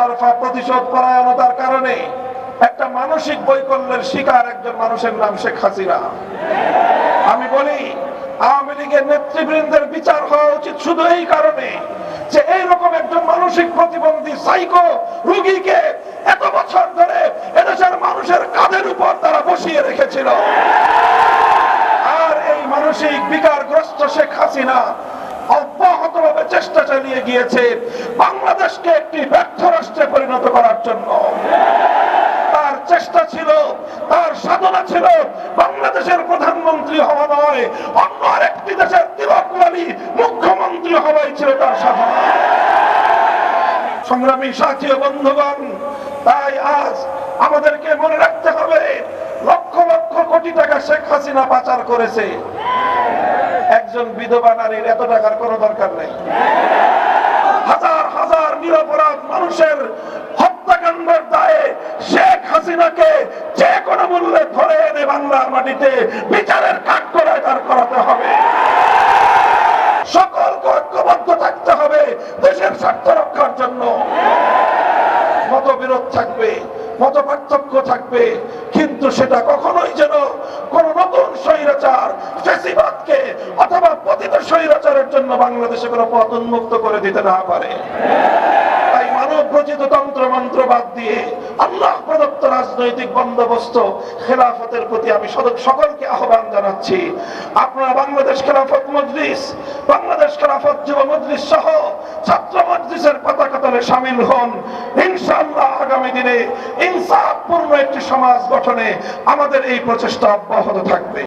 একতরফা প্রতিশোধ পরায়ণতার কারণে একটা মানসিক বৈকল্যের শিকার একজন মানুষের নাম শেখ হাসিনা। আমি বলি, আওয়ামী লীগের নেতৃবৃন্দের বিচার হওয়া উচিত শুধু এই কারণে যে এইরকম একজন মানসিক প্রতিবন্ধী সাইকো রুগীকে এত বছর ধরে এদেশের মানুষের কাঁধের উপর তারা বসিয়ে রেখেছিল। আর এই মানসিক বিকারগ্রস্ত শেখ হাসিনা অব্যাহতভাবে চেষ্টা চালিয়ে গিয়েছে বাংলাদেশকে একটি ব্যর্থ রাষ্ট্রে পরিণত করার জন্য। তার চেষ্টা ছিল, তার সাধনা ছিল বাংলাদেশের প্রধানমন্ত্রী হওয়া নয়, অন্য আরেকটি দেশের তিলকমালী মুখ্যমন্ত্রী হওয়াই ছিল তার সাধনা। সংগ্রামী সাথী বন্ধুগণ, তাই আজ আমাদেরকে মনে রাখতে হবে, লক্ষ লক্ষ কোটি টাকা শেখ হাসিনা পাচার করেছে। একজন বিধবা নারীর এত টাকার কোনো দরকার নেই। হাজার হাজার নিরপরাধ মানুষের হত্যাকাণ্ডের দায়ে শেখ হাসিনাকে যে কোনো মূল্যে ধরে এনে বাংলার মাটিতে বিচারের কাঠ করায় তার করাতে হবে। সকলকে ঐক্যবদ্ধ থাকতে হবে দেশের স্বার্থ রক্ষার জন্য। মতবিরোধ থাকবে মত পার্থক্য থাকবে, কিন্তু সেটা কখনোই যেন অথবা পতিত স্বৈরাচারের জন্য বাংলাদেশে কোনো পথ উন্মুক্ত করে দিতে না পারে। তাই মানব তন্ত্র মন্ত্র বাদ দিয়ে আল্লাহ প্রদত্ত রাজনৈতিক বন্দোবস্ত খেলাফতের প্রতি আমি সকলকে আহ্বান জানাচ্ছি। আপনারা বাংলাদেশ খেলাফত মজলিস, বাংলাদেশ খেলাফত যুব মজলিস সহ ছাত্র মজলিসের পতাকা তলে সামিল হন। ইনশাআল্লাহ আগামী দিনে ইনসাফপূর্ণ একটি সমাজ গঠনে আমাদের এই প্রচেষ্টা অব্যাহত থাকবে।